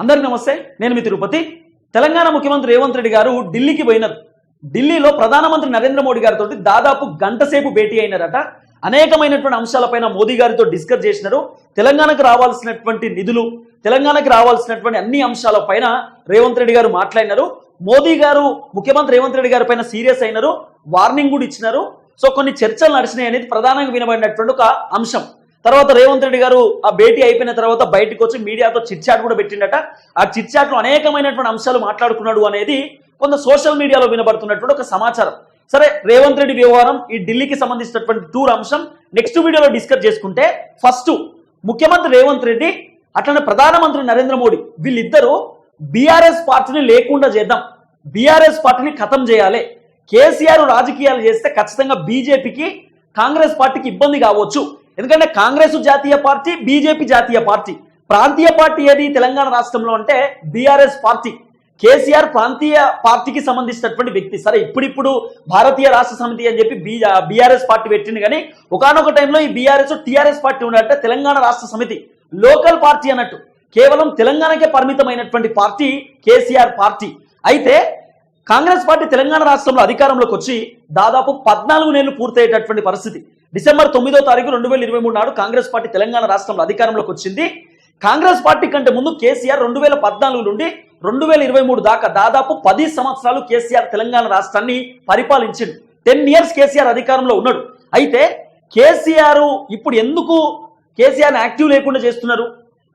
అందరికి నమస్తే నేను మీ తిరుపతి. తెలంగాణ ముఖ్యమంత్రి రేవంత్ రెడ్డి గారు ఢిల్లీకి పోయినారు. ఢిల్లీలో ప్రధానమంత్రి నరేంద్ర మోడీ గారితో దాదాపు గంట సేపు భేటీ అయినారట. అనేకమైనటువంటి అంశాలపైన మోదీ గారితో డిస్కస్ చేసినారు. తెలంగాణకు రావాల్సినటువంటి నిధులు తెలంగాణకు రావాల్సినటువంటి అన్ని అంశాలపైన రేవంత్ రెడ్డి గారు మాట్లాడినారు. మోదీ గారు ముఖ్యమంత్రి రేవంత్ రెడ్డి గారి పైన సీరియస్ అయినారు వార్నింగ్ కూడా ఇచ్చినారు. సో కొన్ని చర్చలు నడిచినాయి అనేది ప్రధానంగా వినబడినటువంటి ఒక అంశం. తర్వాత రేవంత్ రెడ్డి గారు ఆ భేటీ అయిపోయిన తర్వాత బయటకు వచ్చి మీడియాతో చిట్చాట్ కూడా పెట్టిండట. ఆ చిట్చాట్లో అనేకమైనటువంటి అంశాలు మాట్లాడుకున్నాడు అనేది కొంత సోషల్ మీడియాలో వినబడుతున్నటువంటి ఒక సమాచారం. సరే రేవంత్ రెడ్డి వ్యవహారం ఈ ఢిల్లీకి సంబంధించినటువంటి టూర్ అంశం నెక్స్ట్ వీడియోలో డిస్కస్ చేసుకుంటే ఫస్ట్ ముఖ్యమంత్రి రేవంత్ రెడ్డి అట్లనే ప్రధానమంత్రి నరేంద్ర మోడీ వీళ్ళిద్దరూ బీఆర్ఎస్ పార్టీని లేకుండా చేద్దాం. బీఆర్ఎస్ పార్టీని ఖతం చేయాలి. కేసీఆర్ రాజకీయాలు చేస్తే ఖచ్చితంగా బీజేపీకి కాంగ్రెస్ పార్టీకి ఇబ్బంది కావచ్చు. ఎందుకంటే కాంగ్రెస్ జాతీయ పార్టీ బీజేపీ జాతీయ పార్టీ. ప్రాంతీయ పార్టీ ఏది తెలంగాణ రాష్ట్రంలో అంటే బీఆర్ఎస్ పార్టీ. కేసీఆర్ ప్రాంతీయ పార్టీకి సంబంధించినటువంటి వ్యక్తి. సరే ఇప్పుడిప్పుడు భారతీయ రాష్ట్ర సమితి అని చెప్పి బీ బీఆర్ఎస్ పార్టీ పెట్టింది కానీ ఒకనొక టైంలో ఈ బీఆర్ఎస్ టీఆర్ఎస్ పార్టీ ఉన్నట్టే తెలంగాణ రాష్ట్ర సమితి. లోకల్ పార్టీ అన్నట్టు. కేవలం తెలంగాణకే పరిమితమైనటువంటి పార్టీ కేసీఆర్ పార్టీ. అయితే కాంగ్రెస్ పార్టీ తెలంగాణ రాష్ట్రంలో అధికారంలోకి వచ్చి దాదాపు పద్నాలుగు నెలలు పూర్తయ్యేటటువంటి పరిస్థితి. డిసెంబర్ తొమ్మిదో తారీఖు రెండు వేల ఇరవై మూడు నాడు కాంగ్రెస్ పార్టీ తెలంగాణ రాష్ట్రంలో అధికారంలోకి వచ్చింది. కాంగ్రెస్ పార్టీ కంటే ముందు కేసీఆర్ రెండు వేల పద్నాలుగు నుండి రెండు వేల ఇరవై మూడు దాకా దాదాపు పది సంవత్సరాలు కేసీఆర్ తెలంగాణ రాష్ట్రాన్ని పరిపాలించింది టెన్ ఇయర్స్ కేసీఆర్ అధికారంలో ఉన్నాడు. అయితే కేసీఆర్ ఇప్పుడు ఎందుకు కేసీఆర్ యాక్టివ్ లేకుండా చేస్తున్నారు?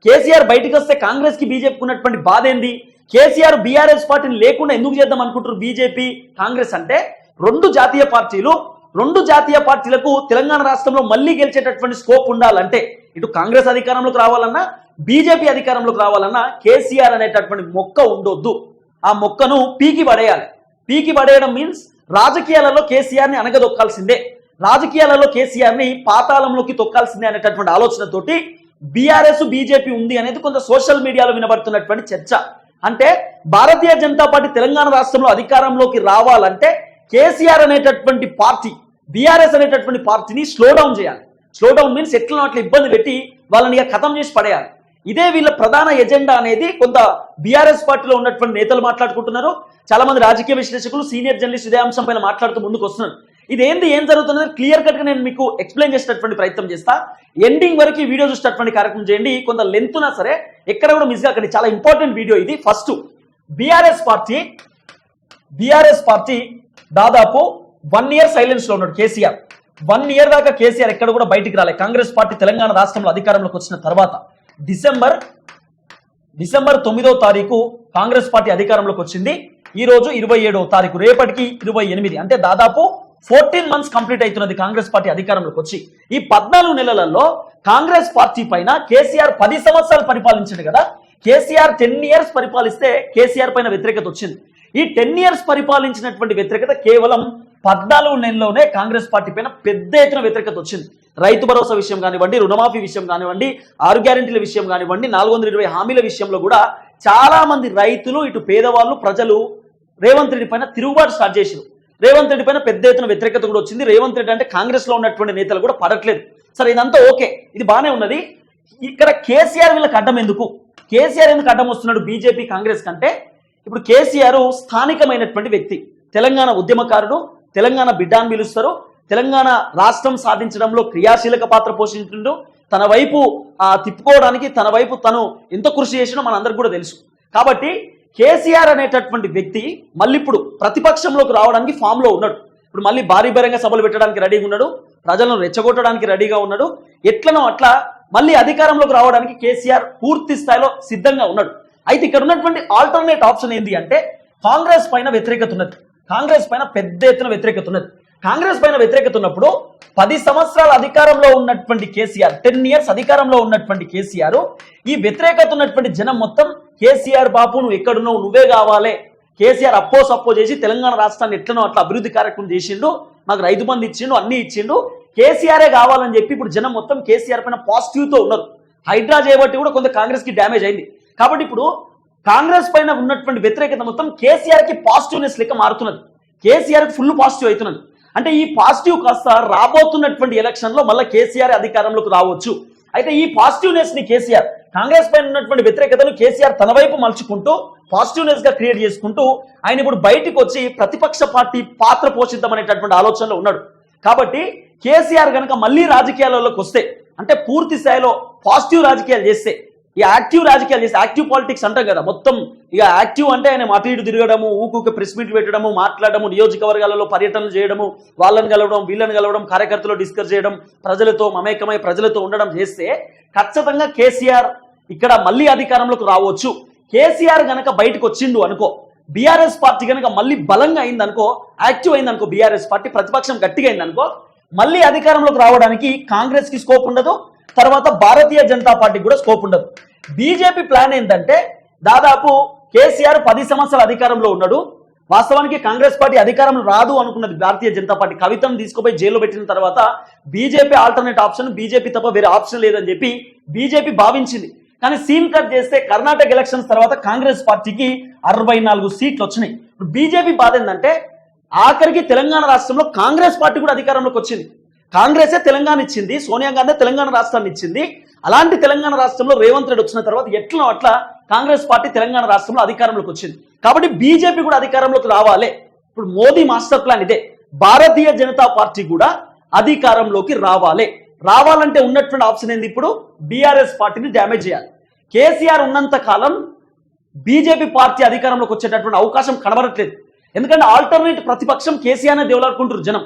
కేసీఆర్ బయటకు వస్తే కాంగ్రెస్కి బీజేపీకి ఉన్నటువంటి బాధ ఏంది? కేసీఆర్ బీఆర్ఎస్ పార్టీని లేకుండా ఎందుకు చేద్దాం అనుకుంటారు బీజేపీ కాంగ్రెస్ అంటే రెండు జాతీయ పార్టీలు రెండు జాతీయ పార్టీలకు తెలంగాణ రాష్ట్రంలో మళ్ళీ గెలిచేటటువంటి స్కోప్ ఉండాలంటే ఇటు కాంగ్రెస్ అధికారంలోకి రావాలన్నా బీజేపీ అధికారంలోకి రావాలన్నా కేసీఆర్ అనేటటువంటి మొక్క ఉండొద్దు. ఆ మొక్కను పీకి పడేయాలి. పీకి పడేయడం మీన్స్ రాజకీయాలలో కేసీఆర్ని అనగదొక్కాల్సిందే. రాజకీయాలలో కేసీఆర్ని పాతాళంలోకి తొక్కాల్సిందే అనేటటువంటి ఆలోచనతోటి బీఆర్ఎస్ బీజేపీ ఉంది అనేది కొంత సోషల్ మీడియాలో వినబడుతున్నటువంటి చర్చ. అంటే భారతీయ జనతా పార్టీ తెలంగాణ రాష్ట్రంలో అధికారంలోకి రావాలంటే కేసీఆర్ అనేటటువంటి పార్టీ బీఆర్ఎస్ అనేటటువంటి పార్టీని స్లో డౌన్ చేయాలి. స్లో డౌన్ మీన్స్ ఎట్లా అట్లా ఇబ్బంది పెట్టి వాళ్ళని ఇక ఖతం చేసి పడేయాలి. ఇదే వీళ్ళ ప్రధాన ఎజెండా అనేది కొంత బీఆర్ఎస్ పార్టీలో ఉన్నటువంటి నేతలు మాట్లాడుకుంటున్నారు. చాలా మంది రాజకీయ విశ్లేషకులు సీనియర్ జర్నలిస్ట్ ఇదే అంశం పైన మాట్లాడుతూ ముందుకు వస్తున్నారు. ఇదేంది ఏం జరుగుతున్నది? క్లియర్ కట్గా నేను మీకు ఎక్స్ప్లెయిన్ చేసేటటువంటి ప్రయత్నం చేస్తా. ఎండింగ్ వరకు ఈ వీడియో చూసేటటువంటి కార్యక్రమం చేయండి. కొంత లెంత్ ఉన్నా సరే ఎక్కడ కూడా మిస్ కాకండి. చాలా ఇంపార్టెంట్ వీడియో ఇది. First BRS party BRS party దాదాపు వన్ ఇయర్ సైలెన్స్లో ఉన్నాడు కేసీఆర్. వన్ ఇయర్ దాకా కేసీఆర్ ఎక్కడ కూడా బయటికి రాలే. కాంగ్రెస్ పార్టీ తెలంగాణ రాష్ట్రంలో అధికారంలోకి వచ్చిన తర్వాత డిసెంబర్ డిసెంబర్ తొమ్మిదో తారీఖు కాంగ్రెస్ పార్టీ అధికారంలోకి వచ్చింది. ఈ రోజు ఇరవై ఏడవ తారీఖు రేపటికి ఇరవై ఎనిమిది. అంటే దాదాపు ఫోర్టీన్ మంత్స్ కంప్లీట్ అవుతున్నది కాంగ్రెస్ పార్టీ అధికారంలోకి వచ్చి. ఈ పద్నాలుగు నెలలలో కాంగ్రెస్ పార్టీ పైన కేసీఆర్ పది సంవత్సరాలు పరిపాలించింది కదా. కేసీఆర్ టెన్ ఇయర్స్ పరిపాలిస్తే కేసీఆర్ పైన వ్యతిరేకత వచ్చింది. ఈ టెన్ ఇయర్స్ పరిపాలించినటువంటి వ్యతిరేకత కేవలం పద్నాలుగు నెలల్లోనే కాంగ్రెస్ పార్టీ పైన పెద్ద ఎత్తున వ్యతిరేకత వచ్చింది. రైతు భరోసా విషయం కానివ్వండి రుణమాఫీ విషయం కానివ్వండి ఆరు గ్యారెంటీల విషయం కానివ్వండి నాలుగు వందల ఇరవై హామీల విషయంలో కూడా చాలా మంది రైతులు ఇటు పేదవాళ్ళు ప్రజలు రేవంత్ రెడ్డి పైన తిరుగుబాటు స్టార్ట్ చేశారు. రేవంత్ రెడ్డి పైన పెద్ద ఎత్తున వ్యతిరేకత కూడా వచ్చింది. రేవంత్ రెడ్డి అంటే కాంగ్రెస్లో ఉన్నటువంటి నేతలు కూడా పడట్లేదు. సరే ఇదంతా ఓకే. ఇది బానే ఉన్నది. ఇక్కడ కేసీఆర్ వీళ్ళకి అడ్డం ఎందుకు? కేసీఆర్ ఎందుకు అడ్డం వస్తున్నాడు బీజేపీ కాంగ్రెస్ కంటే? ఇప్పుడు కేసీఆర్ స్థానికమైనటువంటి వ్యక్తి తెలంగాణ ఉద్యమకారుడు తెలంగాణ బిడ్డ అని పిలుస్తారు. తెలంగాణ రాష్ట్రం సాధించడంలో క్రియాశీలక పాత్ర పోషించుండు. తన వైపు తిప్పుకోవడానికి తన వైపు తను ఎంత కృషి చేసినో మనందరికి కూడా తెలుసు. కాబట్టి కేసీఆర్ అనేటటువంటి వ్యక్తి మళ్ళీ ఇప్పుడు ప్రతిపక్షంలోకి రావడానికి ఫామ్లో ఉన్నాడు. ఇప్పుడు మళ్ళీ భారీ బహిరంగ సభలు పెట్టడానికి రెడీగా ఉన్నాడు. ప్రజలను రెచ్చగొట్టడానికి రెడీగా ఉన్నాడు. ఎట్లనో అట్లా మళ్ళీ అధికారంలోకి రావడానికి కేసీఆర్ పూర్తి స్థాయిలో సిద్ధంగా ఉన్నాడు. అయితే ఇక్కడ ఉన్నటువంటి ఆల్టర్నేట్ ఆప్షన్ ఏంటి అంటే కాంగ్రెస్ పైన వ్యతిరేకత ఉన్నది. కాంగ్రెస్ పైన పెద్ద ఎత్తున వ్యతిరేకత ఉన్నది. కాంగ్రెస్ పైన వ్యతిరేకత ఉన్నప్పుడు పది సంవత్సరాల అధికారంలో ఉన్నటువంటి కేసీఆర్ టెన్ ఇయర్స్ అధికారంలో ఉన్నటువంటి కేసీఆర్ ఈ వ్యతిరేకత ఉన్నటువంటి జనం మొత్తం కేసీఆర్ బాపు నువ్వు ఎక్కడున్నావు నువ్వే కావాలి. కేసీఆర్ అప్పో సప్పో చేసి తెలంగాణ రాష్ట్రాన్ని ఎట్లనో అట్లా అభివృద్ధి కార్యక్రమం చేసిండు మాకు రైతు బంధు ఇచ్చిండు అన్ని ఇచ్చిండు. కేసీఆరే కావాలని చెప్పి ఇప్పుడు జనం మొత్తం కేసీఆర్ పైన పాజిటివ్తో ఉన్నారు. హైడ్రా చేయబట్టి కూడా కొంత కాంగ్రెస్కి డ్యామేజ్ అయింది. కాబట్టి ఇప్పుడు కాంగ్రెస్ పైన ఉన్నటువంటి వ్యతిరేకత మొత్తం కేసీఆర్కి పాజిటివ్నెస్ లెక్క మారుతున్నది. కేసీఆర్కి ఫుల్ పాజిటివ్ అవుతున్నది. అంటే ఈ పాజిటివ్ కాస్త రాబోతున్నటువంటి ఎలక్షన్లో మళ్ళీ కేసీఆర్ అధికారంలోకి రావచ్చు. అయితే ఈ పాజిటివ్నెస్ని కేసీఆర్ కాంగ్రెస్ పైన ఉన్నటువంటి వ్యతిరేకతను కేసీఆర్ తన వైపు మలుచుకుంటూ పాజిటివ్నెస్గా క్రియేట్ చేసుకుంటూ ఆయన ఇప్పుడు బయటికి వచ్చి ప్రతిపక్ష పార్టీ పాత్ర పోషిద్దామనేటటువంటి ఆలోచనలో ఉన్నాడు. కాబట్టి కేసీఆర్ కనుక మళ్ళీ రాజకీయాలలోకి వస్తే అంటే పూర్తి స్థాయిలో పాజిటివ్ రాజకీయాలు చేస్తే ఈ యాక్టివ్ రాజకీయాలు చేసి యాక్టివ్ పాలిటిక్స్ అంటాం కదా మొత్తం ఇక యాక్టివ్ అంటే ఆయన అటు ఇటు తిరగడము ఊకూక ప్రెస్ మీట్ పెట్టడము మాట్లాడడము నియోజకవర్గాలలో పర్యటనలు చేయడము వాళ్ళని కలవడం వీళ్ళని కలవడం కార్యకర్తలు డిస్కస్ చేయడం ప్రజలతో మమేకమై ప్రజలతో ఉండడం చేస్తే ఖచ్చితంగా కేసీఆర్ ఇక్కడ మళ్ళీ అధికారంలోకి రావచ్చు. కేసీఆర్ గనక బయటకు వచ్చిండు అనుకో బీఆర్ఎస్ పార్టీ కనుక మళ్ళీ బలంగా అయింది అనుకో యాక్టివ్ అయింది అనుకో బీఆర్ఎస్ పార్టీ ప్రతిపక్షం గట్టిగా అయింది అనుకో మళ్ళీ అధికారంలోకి రావడానికి కాంగ్రెస్కి స్కోప్ ఉండదు తర్వాత భారతీయ జనతా పార్టీ కూడా స్కోప్ ఉండదు. బీజేపీ ప్లాన్ ఏంటంటే దాదాపు కేసీఆర్ పది సంవత్సరాల అధికారంలో ఉన్నాడు. వాస్తవానికి కాంగ్రెస్ పార్టీ అధికారం రాదు అనుకున్నది భారతీయ జనతా పార్టీ. కవితను తీసుకుపోయి జైల్లో పెట్టిన తర్వాత బీజేపీ ఆల్టర్నేట్ ఆప్షన్ బీజేపీ తప్ప వేరే ఆప్షన్ లేదని చెప్పి బీజేపీ భావించింది. కానీ సీన్ కట్ చేస్తే కర్ణాటక ఎలక్షన్స్ తర్వాత కాంగ్రెస్ పార్టీకి అరవై నాలుగు సీట్లు వచ్చినాయి. బీజేపీ బాధ ఏంటంటే ఆఖరికి తెలంగాణ రాష్ట్రంలో కాంగ్రెస్ పార్టీ కూడా అధికారంలోకి వచ్చింది. కాంగ్రెసే తెలంగాణ ఇచ్చింది సోనియా గాంధీ తెలంగాణ రాష్ట్రాన్ని ఇచ్చింది. అలాంటి తెలంగాణ రాష్ట్రంలో రేవంత్ రెడ్డి వచ్చిన తర్వాత ఎట్లా అట్లా కాంగ్రెస్ పార్టీ తెలంగాణ రాష్ట్రంలో అధికారంలోకి వచ్చింది. కాబట్టి బీజేపీ కూడా అధికారంలోకి రావాలి. ఇప్పుడు మోదీ మాస్టర్ ప్లాన్ ఇదే. భారతీయ జనతా పార్టీ కూడా అధికారంలోకి రావాలి. రావాలంటే ఉన్నటువంటి ఆప్షన్ ఏంది ఇప్పుడు? బీఆర్ఎస్ పార్టీని డ్యామేజ్ చేయాలి. కేసీఆర్ ఉన్నంత కాలం బీజేపీ పార్టీ అధికారంలోకి వచ్చేటటువంటి అవకాశం కనబడట్లేదు. ఎందుకంటే ఆల్టర్నేట్ ప్రతిపక్షం కేసీఆర్ దేవులాడుకుంటారు జనం.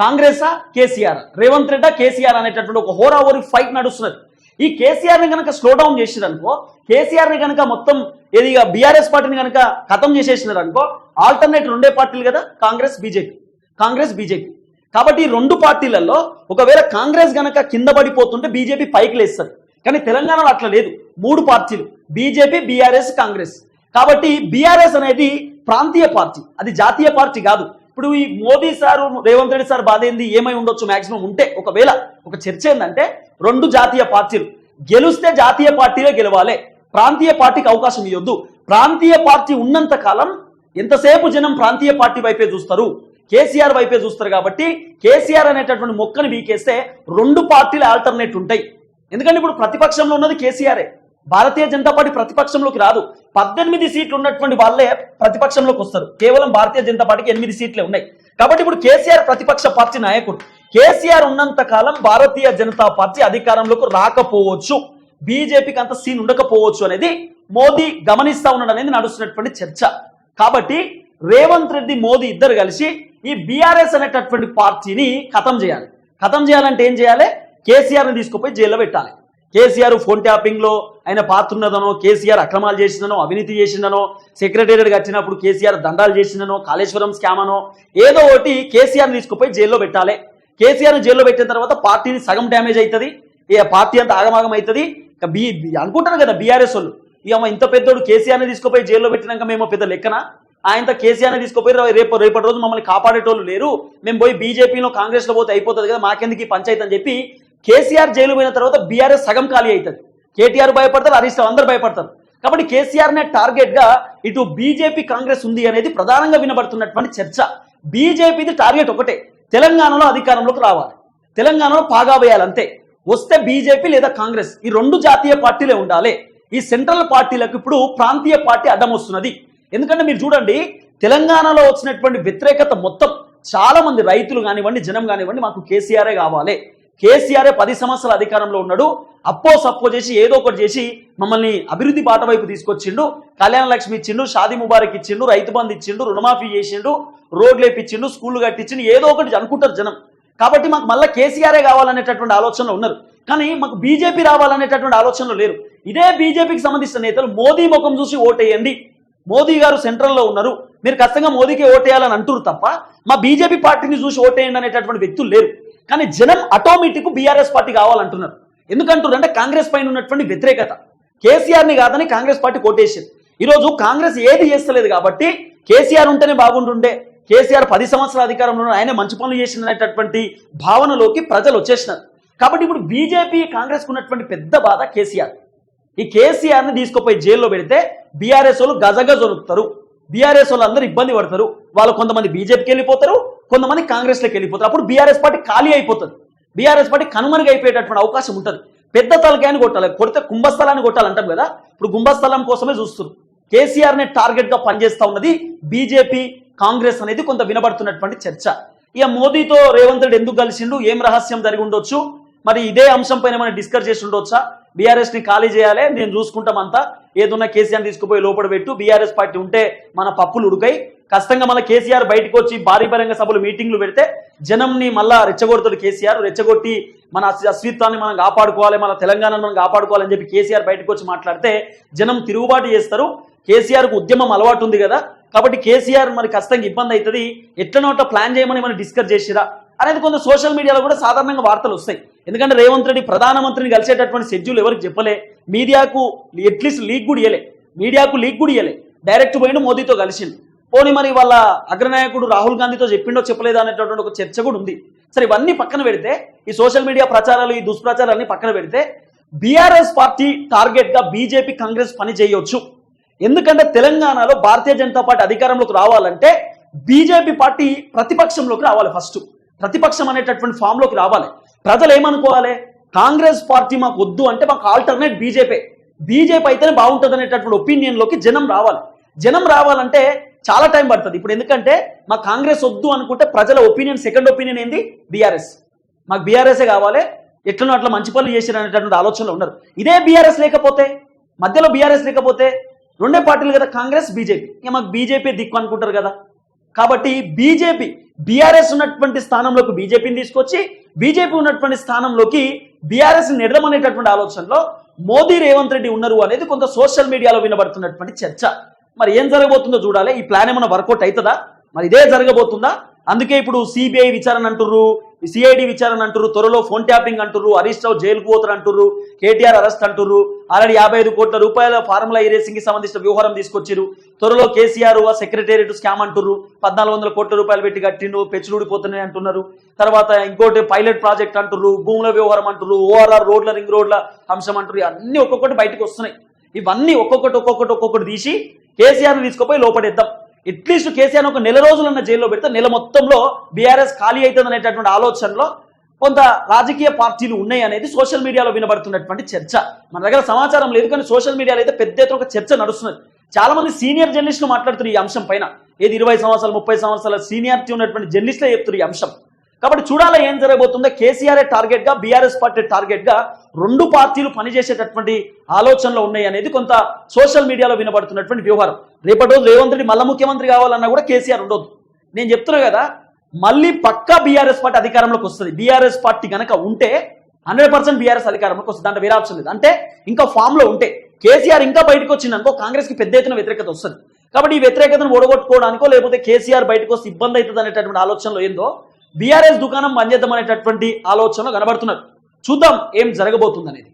కాంగ్రెసా కేసీఆర్? రేవంత్ రెడ్డా కేసీఆర్ అనేటటువంటి ఒక హోరావోరి ఫైట్ నడుస్తున్నది. ఈ కేసీఆర్ని కనుక స్లో డౌన్ చేసిరనుకో కేసీఆర్ని కనుక మొత్తం ఏది బీఆర్ఎస్ పార్టీని కనుక ఖతం చేసేసినారనుకో ఆల్టర్నేట్ రెండే పార్టీలు కదా కాంగ్రెస్ బీజేపీ కాంగ్రెస్ బీజేపీ కాబట్టి ఈ రెండు పార్టీలలో ఒకవేళ కాంగ్రెస్ గనక కింద పడిపోతుంటే బీజేపీ పైకి లేస్తుంది. కానీ తెలంగాణలో అట్లా లేదు. మూడు పార్టీలు బీజేపీ బీఆర్ఎస్ కాంగ్రెస్. కాబట్టి బీఆర్ఎస్ అనేది ప్రాంతీయ పార్టీ. అది జాతీయ పార్టీ కాదు. ఇప్పుడు ఈ మోదీ సారు రేవంత్ రెడ్డి సార్ బాధ ఏంది ఏమై ఉండొచ్చు మాక్సిమం ఉంటే. ఒకవేళ ఒక చర్చ ఏంటంటే రెండు జాతీయ పార్టీలు గెలుస్తే జాతీయ పార్టీలే గెలవాలి. ప్రాంతీయ పార్టీకి అవకాశం ఇవ్వద్దు ప్రాంతీయ పార్టీ ఉన్నంత కాలం ఎంతసేపు జనం ప్రాంతీయ పార్టీ వైపే చూస్తారు? కేసీఆర్ వైపే చూస్తారు కాబట్టి కేసీఆర్ అనేటటువంటి మొక్కను వీకేస్తే రెండు పార్టీలు ఆల్టర్నేట్ ఉంటాయి. ఎందుకంటే ఇప్పుడు ప్రతిపక్షంలో ఉన్నది కేసీఆరే. భారతీయ జనతా పార్టీ ప్రతిపక్షంలోకి రాదు. పద్దెనిమిది సీట్లు ఉన్నటువంటి వాళ్ళే ప్రతిపక్షంలోకి వస్తారు. కేవలం భారతీయ జనతా పార్టీకి ఎనిమిది సీట్లే ఉన్నాయి. కాబట్టి ఇప్పుడు కేసీఆర్ ప్రతిపక్ష పార్టీ నాయకుడు. కేసీఆర్ ఉన్నంత కాలం భారతీయ జనతా పార్టీ అధికారంలోకి రాకపోవచ్చు. బీజేపీకి అంత సీన్ ఉండకపోవచ్చు అనేది మోదీ గమనిస్తా ఉన్నాడు అనేది నడుస్తున్నటువంటి చర్చ. కాబట్టి రేవంత్ రెడ్డి మోదీ ఇద్దరు కలిసి ఈ బీఆర్ఎస్ అనేటటువంటి పార్టీని ఖతం చేయాలి. ఖతం చేయాలంటే ఏం చేయాలి? కేసీఆర్ని తీసుకుపోయి జైల్లో పెట్టాలి. కేసీఆర్ ఫోన్ ట్యాపింగ్లో ఆయన పాత్ర ఉన్నదనో కేసీఆర్ అక్రమాలు చేసిందనో అవినీతి చేసిందనో సెక్రటేరియట్గా వచ్చినప్పుడు కేసీఆర్ దండాలు చేసిందనో కాళేశ్వరం స్కామ్ అనో ఏదో ఒకటి కేసీఆర్ తీసుకుపోయి జైల్లో పెట్టాలి. కేసీఆర్ జైల్లో పెట్టిన తర్వాత పార్టీని సగం డ్యామేజ్ అవుతుంది ఏ పార్టీ అంతా ఆగమాగం అవుతుంది బీ అనుకుంటారు కదా బీఆర్ఎస్ వాళ్ళు. ఇక ఇంత పెద్దోడు కేసీఆర్ని తీసుకుపోయి జైల్లో పెట్టినాక మేము పెద్ద లెక్కన? ఆయనతో కేసీఆర్ని తీసుకుపోయి రేపు రేపటి రోజు మమ్మల్ని కాపాడేటోళ్ళు లేరు. మేము పోయి బీజేపీలో కాంగ్రెస్లో పోతే అయిపోతుంది కదా మాకెందుకు ఈ పంచాయతీ అని చెప్పి కేసీఆర్ జైలు పోయిన తర్వాత బీఆర్ఎస్ సగం ఖాళీ అవుతుంది. కేటీఆర్ భయపడతారు హరీష్ రావు అందరు భయపడతారు. కాబట్టి కేసీఆర్ నే టార్గెట్గా ఇటు బీజేపీ కాంగ్రెస్ ఉంది అనేది ప్రధానంగా వినబడుతున్నటువంటి చర్చ. బీజేపీది టార్గెట్ ఒకటే తెలంగాణలో అధికారంలోకి రావాలి. తెలంగాణలో పాగా వేయాలి అంతే వస్తే బీజేపీ లేదా కాంగ్రెస్ ఈ రెండు జాతీయ పార్టీలే ఉండాలి. ఈ సెంట్రల్ పార్టీలకు ఇప్పుడు ప్రాంతీయ పార్టీ అడ్డం వస్తున్నది. ఎందుకంటే మీరు చూడండి తెలంగాణలో వచ్చినటువంటి వ్యతిరేకత మొత్తం చాలా మంది రైతులు కానివ్వండి జనం కానివ్వండి మాకు కేసీఆరే కావాలి. కేసీఆరే పది సంవత్సరాల అధికారంలో ఉన్నాడు. అప్పో సప్పో చేసి ఏదో ఒకటి చేసి మమ్మల్ని అభివృద్ధి బాట వైపు తీసుకొచ్చిండు. కళ్యాణ లక్ష్మి ఇచ్చిండు షాదీ ముబారక్ ఇచ్చిండు రైతు బంధు ఇచ్చిండు రుణమాఫీ చేసిండు రోడ్లు వేపించిండు స్కూళ్ళు కట్టించిండు ఏదో ఒకటి అనుకుంటారు జనం. కాబట్టి మాకు మళ్ళీ కేసీఆరే కావాలనేటటువంటి ఆలోచనలో ఉన్నారు. కానీ మాకు బీజేపీ రావాలనేటటువంటి ఆలోచనలో లేరు. ఇదే బీజేపీకి సంబంధించిన నేతలు మోదీ ముఖం చూసి ఓటేయండి. మోదీ గారు సెంట్రల్లో ఉన్నారు. మీరు ఖచ్చితంగా మోదీకి ఓటేయాలని అంటారు తప్ప మా బీజేపీ పార్టీని చూసి ఓటేయండి అనేటటువంటి వ్యక్తులు లేరు. కానీ జనం ఆటోమేటిక్ బీఆర్ఎస్ పార్టీ కావాలంటున్నారు. ఎందుకంటున్నారు అంటే కాంగ్రెస్ పైన ఉన్నటువంటి వ్యతిరేకత. కేసీఆర్ని కాదని కాంగ్రెస్ పార్టీ కోటేసింది. ఈరోజు కాంగ్రెస్ ఏది చేస్తలేదు కాబట్టి కేసీఆర్ ఉంటేనే బాగుంటుండే కేసీఆర్ పది సంవత్సరాల అధికారంలో ఆయన మంచి పనులు చేసినటువంటి భావనలోకి ప్రజలు వచ్చేసినారు. కాబట్టి ఇప్పుడు బీజేపీ కాంగ్రెస్ ఉన్నటువంటి పెద్ద బాధ కేసీఆర్. ఈ కేసీఆర్ని తీసుకుపోయి జైల్లో పెడితే బీఆర్ఎస్ వాళ్ళు గజగ జరుగుతారు బీఆర్ఎస్ వాళ్ళందరూ ఇబ్బంది పడతారు. వాళ్ళు కొంతమంది బీజేపీకి వెళ్ళిపోతారు కొంతమంది కాంగ్రెస్లోకి వెళ్ళిపోతారు. అప్పుడు బీఆర్ఎస్ పార్టీ ఖాళీ అయిపోతుంది. బీఆర్ఎస్ పార్టీ కనుమరుగు అయిపోయేటటువంటి అవకాశం ఉంటుంది. పెద్ద తలకాయని కొట్టాలి కొడితే కుంభస్థలాన్ని కొట్టాలంటాం కదా? ఇప్పుడు కుంభస్థలం కోసమే చూస్తున్నారు. కేసీఆర్ నే టార్గెట్గా పనిచేస్తా ఉన్నది బీజేపీ కాంగ్రెస్ అనేది కొంత వినబడుతున్నటువంటి చర్చ. ఇక మోదీతో రేవంత్ రెడ్డి ఎందుకు కలిసిండు? ఏం రహస్యం జరిగి ఉండొచ్చు? మరి ఇదే అంశం పైన మనం డిస్కస్ చేసి ఉండొచ్చా? బీఆర్ఎస్ని ఖాళీ చేయాలి నేను చూసుకుంటాం అంతా ఏదున్నా కేసీఆర్ తీసుకుపోయి లోపల పెట్టు బీఆర్ఎస్ పార్టీ ఉంటే మన పప్పులు ఉడుకాయి కష్టంగా మళ్ళీ కేసీఆర్ బయటకు వచ్చి భారీ బహిరంగ సభలు మీటింగ్లు పెడితే జనంని మళ్ళా రెచ్చగొడతాడు కేసీఆర్ రెచ్చగొట్టి మన అస్తిత్వాన్ని మనం కాపాడుకోవాలి మన తెలంగాణను మనం కాపాడుకోవాలని చెప్పి కేసీఆర్ బయటకు వచ్చి మాట్లాడితే జనం తిరుగుబాటు చేస్తారు. కేసీఆర్కు ఉద్యమం అలవాటు ఉంది కదా. కాబట్టి కేసీఆర్ మరి కష్టంగా ఇబ్బంది అవుతుంది. ఎట్లనోట ప్లాన్ చేయమని మనం డిస్కస్ చేసిరా? అనేది కొంత సోషల్ మీడియాలో కూడా సాధారణంగా వార్తలు వస్తాయి. ఎందుకంటే రేవంత్ రెడ్డి ప్రధానమంత్రిని కలిసేటటువంటి షెడ్యూల్ ఎవరికి చెప్పలే? మీడియాకు అట్లీస్ట్ లీక్ కూడా ఇయ్యలే. మీడియాకు లీక్ కూడా ఇయ్యలే. డైరెక్ట్ పోయిండు మోదీతో కలిసిండు. పోనీ మరి వాళ్ళ అగ్రనాయకుడు రాహుల్ గాంధీతో చెప్పిండో చెప్పలేదా అనేటటువంటి ఒక చర్చ కూడా ఉంది. సరే ఇవన్నీ పక్కన పెడితే ఈ సోషల్ మీడియా ప్రచారాలు ఈ దుష్ప్రచారాలన్నీ పక్కన పెడితే బీఆర్ఎస్ పార్టీ టార్గెట్గా బీజేపీ కాంగ్రెస్ పని చేయొచ్చు. ఎందుకంటే తెలంగాణలో భారతీయ జనతా పార్టీ అధికారంలోకి రావాలంటే బీజేపీ పార్టీ ప్రతిపక్షంలోకి రావాలి ఫస్ట్. ప్రతిపక్షం అనేటటువంటి ఫామ్లోకి రావాలి. ప్రజలు ఏమనుకోవాలి కాంగ్రెస్ పార్టీ మాకు వద్దు అంటే మాకు ఆల్టర్నేట్ బీజేపీ. బీజేపీ అయితేనే బాగుంటుంది అనేటటువంటి ఒపీనియన్లోకి జనం రావాలి. జనం రావాలంటే చాలా టైం పడుతుంది. ఇప్పుడు ఎందుకంటే మా కాంగ్రెస్ వద్దు అనుకుంటే ప్రజల ఒపీనియన్ సెకండ్ ఒపీనియన్ ఏంది? బీఆర్ఎస్ మాకు బీఆర్ఎస్ఏ కావాలి? ఎట్లనో అట్లా మంచి పనులు చేసిన అనేటటువంటి ఆలోచనలో ఉన్నారు. ఇదే బీఆర్ఎస్ లేకపోతే మధ్యలో బీఆర్ఎస్ లేకపోతే రెండే పార్టీలు కదా కాంగ్రెస్ బీజేపీ ఇక మాకు బీజేపీ దిక్కు అనుకుంటారు కదా. కాబట్టి బీజేపీ బీఆర్ఎస్ ఉన్నటువంటి స్థానంలోకి బీజేపీని తీసుకొచ్చి బీజేపీ ఉన్నటువంటి స్థానంలోకి బీఆర్ఎస్ నెడమనేటటువంటి ఆలోచనలో మోదీ రేవంత్ రెడ్డి ఉన్నారు అనేది కొంత సోషల్ మీడియాలో వినబడుతున్నటువంటి చర్చ. మరి ఏం జరగబోతుందో చూడాలి. ఈ ప్లాన్ ఏమైనా వర్కౌట్ అవుతుందా? మరి ఇదే జరగబోతుందా? అందుకే ఇప్పుడు సిబిఐ విచారణ అంటుర్రు సిఐడి విచారణ అంటుర్రు త్వరలో ఫోన్ ట్యాపింగ్ అంటుర్రు హరీష్ రావు జైలుకు పోతారు అంటుర్రు కేటీఆర్ అరెస్ట్ అంటుర్రు ఆల్రెడీ యాభై ఐదు కోట్ల రూపాయల ఫార్ములా ఈరేసింగ్కి సంబంధించిన వ్యవహారం తీసుకొచ్చారు త్వరలో కేసీఆర్ సెక్రటేరియట్ స్కామ్ అంటుర్రు పద్నాలుగు వందల కోట్ల రూపాయలు పెట్టి కట్టిండు పెచ్చులుడిపోతున్నాయి అంటున్నారు. తర్వాత ఇంకోటి పైలట్ ప్రాజెక్ట్ అంటుర్రు భూముల వ్యవహారం అంటుర్రు ఓఆర్ఆర్ రోడ్ల రింగ్ రోడ్ల అంశం అంటుర్రు అన్ని ఒక్కొక్కటి బయటకు వస్తున్నాయి. ఇవన్నీ ఒక్కొక్కటి ఒక్కొక్కటి ఒక్కొక్కటి తీసి కేసీఆర్ని తీసుకుపోయి లోపడేద్దాం. అట్లీస్ట్ కేసీఆర్ ఒక నెల రోజులన్న జైల్లో పెడితే నెల మొత్తంలో బీఆర్ఎస్ ఖాళీ అవుతుంది అనేటటువంటి ఆలోచనలో కొంత రాజకీయ పార్టీలు ఉన్నాయి అనేది సోషల్ మీడియాలో వినబడుతున్నటువంటి చర్చ. మన దగ్గర సమాచారం లేదు కానీ సోషల్ మీడియాలో అయితే పెద్ద ఎత్తున ఒక చర్చ నడుస్తున్నది. చాలా మంది సీనియర్ జర్నలిస్టులు మాట్లాడుతున్నారు ఈ అంశం పైన ఏది ఇరవై సంవత్సరాలు ముప్పై సంవత్సరాల సీనియారిటీ ఉన్నటువంటి జర్నలిస్టులే చెప్తున్నారు ఈ అంశం. కాబట్టి చూడాలి ఏం జరగబోతుందో. కేసీఆర్ టార్గెట్గా బీఆర్ఎస్ పార్టీ టార్గెట్గా రెండు పార్టీలు పనిచేసేటటువంటి ఆలోచనలో ఉన్నాయి అనేది కొంత సోషల్ మీడియాలో వినబడుతున్నటువంటి వ్యవహారం. రేపటి రోజు రేవంత్ రెడ్డి మళ్ళా ముఖ్యమంత్రి కావాలన్నా కూడా కేసీఆర్ ఉండొద్దు. నేను చెప్తున్నా కదా మళ్ళీ పక్కా బీఆర్ఎస్ పార్టీ అధికారంలోకి వస్తుంది. బీఆర్ఎస్ పార్టీ కనుక ఉంటే హండ్రెడ్ పర్సెంట్ బీఆర్ఎస్ అధికారంలోకి వస్తుంది. దాంట్లో వేరే ఆప్షన్ లేదు. అంటే ఇంకా ఫామ్లో ఉంటే కేసీఆర్ ఇంకా బయటకు వచ్చిందనుకో కాంగ్రెస్కి పెద్ద ఎత్తున వ్యతిరేకత వస్తుంది. కాబట్టి ఈ వ్యతిరేకతను ఓడగొట్టుకోవడానికో లేకపోతే కేసీఆర్ బయటకు వస్తే ఇబ్బంది అవుతుంది అనేటటువంటి ఆలోచనలో ఏందో బీఆర్ఎస్ దుకాణం బంద్ చేద్దాం అనేటటువంటి ఆలోచనలో కనబడుతున్నారు చూద్దాం ఏం జరగబోతుంది అనేది